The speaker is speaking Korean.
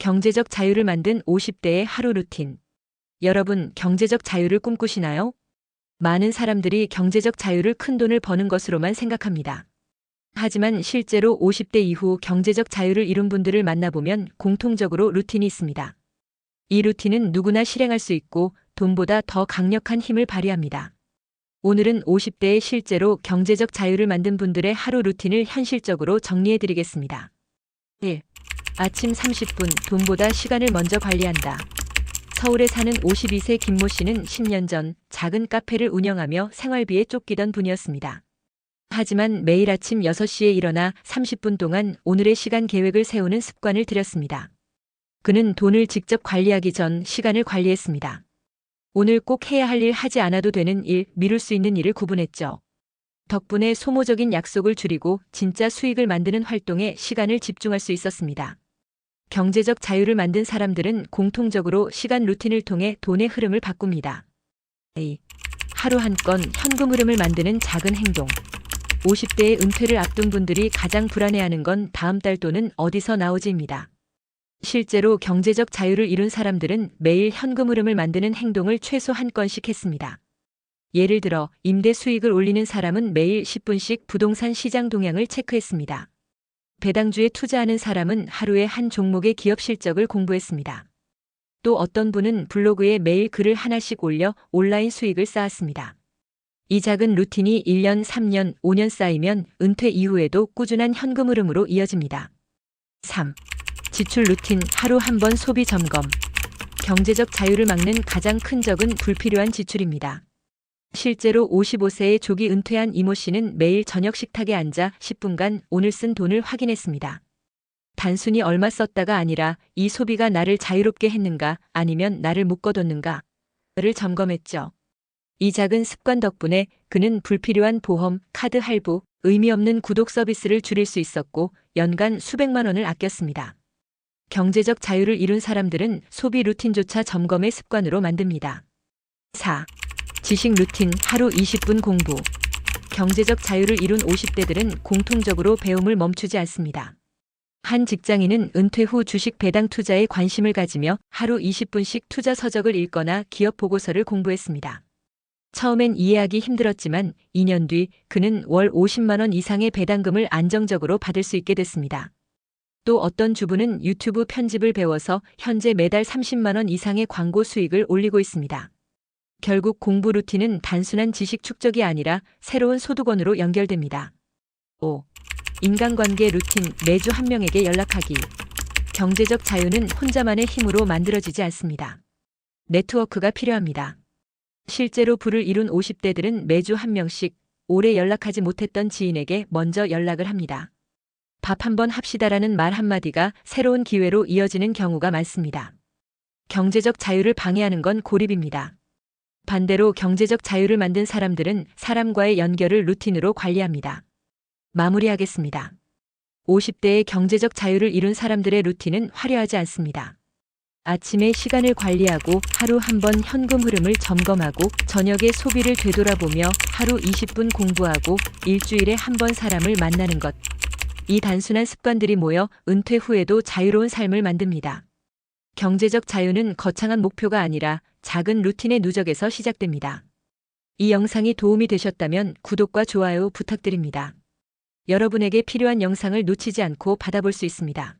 경제적 자유를 만든 50대의 하루 루틴. 여러분, 경제적 자유를 꿈꾸시나요? 많은 사람들이 경제적 자유를 큰 돈을 버는 것으로만 생각합니다. 하지만 실제로 50대 이후 경제적 자유를 이룬 분들을 만나보면 공통적으로 루틴이 있습니다. 이 루틴은 누구나 실행할 수 있고 돈보다 더 강력한 힘을 발휘합니다. 오늘은 50대에 실제로 경제적 자유를 만든 분들의 하루 루틴을 현실적으로 정리해 드리겠습니다. 1. 아침 30분 돈보다 시간을 먼저 관리한다. 서울에 사는 52세 김모 씨는 10년 전 작은 카페를 운영하며 생활비에 쫓기던 분이었습니다. 하지만 매일 아침 6시에 일어나 30분 동안 오늘의 시간 계획을 세우는 습관을 들였습니다. 그는 돈을 직접 관리하기 전 시간을 관리했습니다. 오늘 꼭 해야 할 일 하지 않아도 되는 일, 미룰 수 있는 일을 구분했죠. 덕분에 소모적인 약속을 줄이고 진짜 수익을 만드는 활동에 시간을 집중할 수 있었습니다. 경제적 자유를 만든 사람들은 공통적으로 시간 루틴을 통해 돈의 흐름을 바꿉니다. A. 하루 한 건 현금 흐름을 만드는 작은 행동. 50대의 은퇴를 앞둔 분들이 가장 불안해하는 건 다음 달 돈은 어디서 나오지입니다. 실제로 경제적 자유를 이룬 사람들은 매일 현금 흐름을 만드는 행동을 최소 한 건씩 했습니다. 예를 들어 임대 수익을 올리는 사람은 매일 10분씩 부동산 시장 동향을 체크했습니다. 배당주에 투자하는 사람은 하루에 한 종목의 기업 실적을 공부했습니다. 또 어떤 분은 블로그에 매일 글을 하나씩 올려 온라인 수익을 쌓았습니다. 이 작은 루틴이 1년, 3년, 5년 쌓이면 은퇴 이후에도 꾸준한 현금 흐름으로 이어집니다. 3. 지출 루틴 하루 한 번 소비 점검. 경제적 자유를 막는 가장 큰 적은 불필요한 지출입니다. 실제로 55세의 조기 은퇴한 이모 씨는 매일 저녁 식탁에 앉아 10분간 오늘 쓴 돈을 확인했습니다. 단순히 얼마 썼다가 아니라 이 소비가 나를 자유롭게 했는가 아니면 나를 묶어뒀는가 를 점검했죠. 이 작은 습관 덕분에 그는 불필요한 보험, 카드 할부, 의미 없는 구독 서비스를 줄일 수 있었고 연간 수백만 원을 아꼈습니다. 경제적 자유를 이룬 사람들은 소비 루틴조차 점검의 습관으로 만듭니다. 4. 지식 루틴 하루 20분 공부. 경제적 자유를 이룬 50대들은 공통적으로 배움을 멈추지 않습니다. 한 직장인은 은퇴 후 주식 배당 투자에 관심을 가지며 하루 20분씩 투자 서적을 읽거나 기업 보고서를 공부했습니다. 처음엔 이해하기 힘들었지만 2년 뒤 그는 월 50만 원 이상의 배당금을 안정적으로 받을 수 있게 됐습니다. 또 어떤 주부는 유튜브 편집을 배워서 현재 매달 30만 원 이상의 광고 수익을 올리고 있습니다. 결국 공부 루틴은 단순한 지식 축적이 아니라 새로운 소득원으로 연결됩니다. 5. 인간관계 루틴 매주 한 명에게 연락하기. 경제적 자유는 혼자만의 힘으로 만들어지지 않습니다. 네트워크가 필요합니다. 실제로 부를 이룬 50대들은 매주 한 명씩 오래 연락하지 못했던 지인에게 먼저 연락을 합니다. 밥 한 번 합시다라는 말 한마디가 새로운 기회로 이어지는 경우가 많습니다. 경제적 자유를 방해하는 건 고립입니다. 반대로 경제적 자유를 만든 사람들은 사람과의 연결을 루틴으로 관리합니다. 마무리하겠습니다. 50대의 경제적 자유를 이룬 사람들의 루틴은 화려하지 않습니다. 아침에 시간을 관리하고 하루 한 번 현금 흐름을 점검하고 저녁에 소비를 되돌아보며 하루 20분 공부하고 일주일에 한 번 사람을 만나는 것. 이 단순한 습관들이 모여 은퇴 후에도 자유로운 삶을 만듭니다. 경제적 자유는 거창한 목표가 아니라 작은 루틴의 누적에서 시작됩니다. 이 영상이 도움이 되셨다면 구독과 좋아요 부탁드립니다. 여러분에게 필요한 영상을 놓치지 않고 받아볼 수 있습니다.